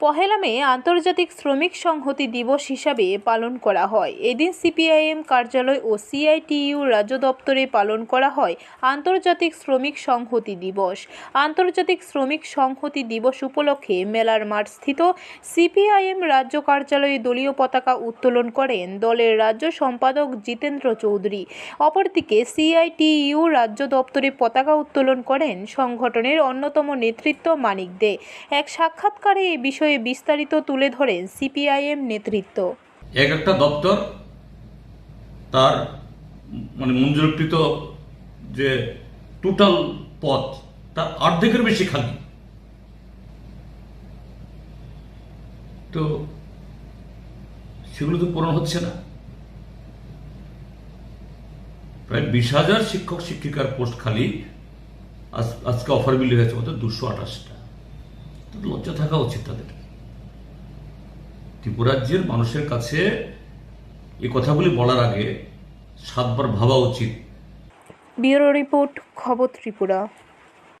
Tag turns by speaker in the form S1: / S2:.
S1: পহেলা মে আন্তর্জাতিক শ্রমিক সংহতি দিবস হিসাবে পালন করা হয়। এদিন সিপিআইএম কার্যালয় ও সিআইটিইউ রাজ্য দপ্তরে পালন করা হয় আন্তর্জাতিক শ্রমিক সংহতি দিবস। আন্তর্জাতিক শ্রমিক সংহতি দিবস উপলক্ষে মেলার মাঠস্থিত সিপিআইএম রাজ্য কার্যালয়ে দলীয় পতাকা উত্তোলন করেন দলের রাজ্য সম্পাদক জিতেন্দ্র চৌধুরী। অপরদিকে সিআইটিইউ রাজ্য দপ্তরে পতাকা উত্তোলন করেন সংগঠনের অন্যতম নেতৃত্ব মানিক দে। এক সাক্ষাৎকারে এ বিষয়ে বিস্তারিত তুলে ধরেন সিপিআইএম নেতৃত্ব।
S2: এক একটা দপ্তর তার মানে মঞ্জুরকৃত যে টোটাল পথ, তার অর্ধেকের বেশি খালি। তো সেগুলো তো পূরণ হচ্ছে না। প্রায় বিশ হাজার শিক্ষক, শিক্ষিকার পোস্ট খালি। আজ- আজকে অফার বিলি হয়েছে মতো দুশো আঠাশটা। লজ্জা থাকা উচিত তাদের। ত্রিপুরাজ্যের মানুষের কাছে এই কথাগুলি বলার আগে সাতবার ভাবা উচিত।
S1: ব্যুরো রিপোর্ট খবর ত্রিপুরা।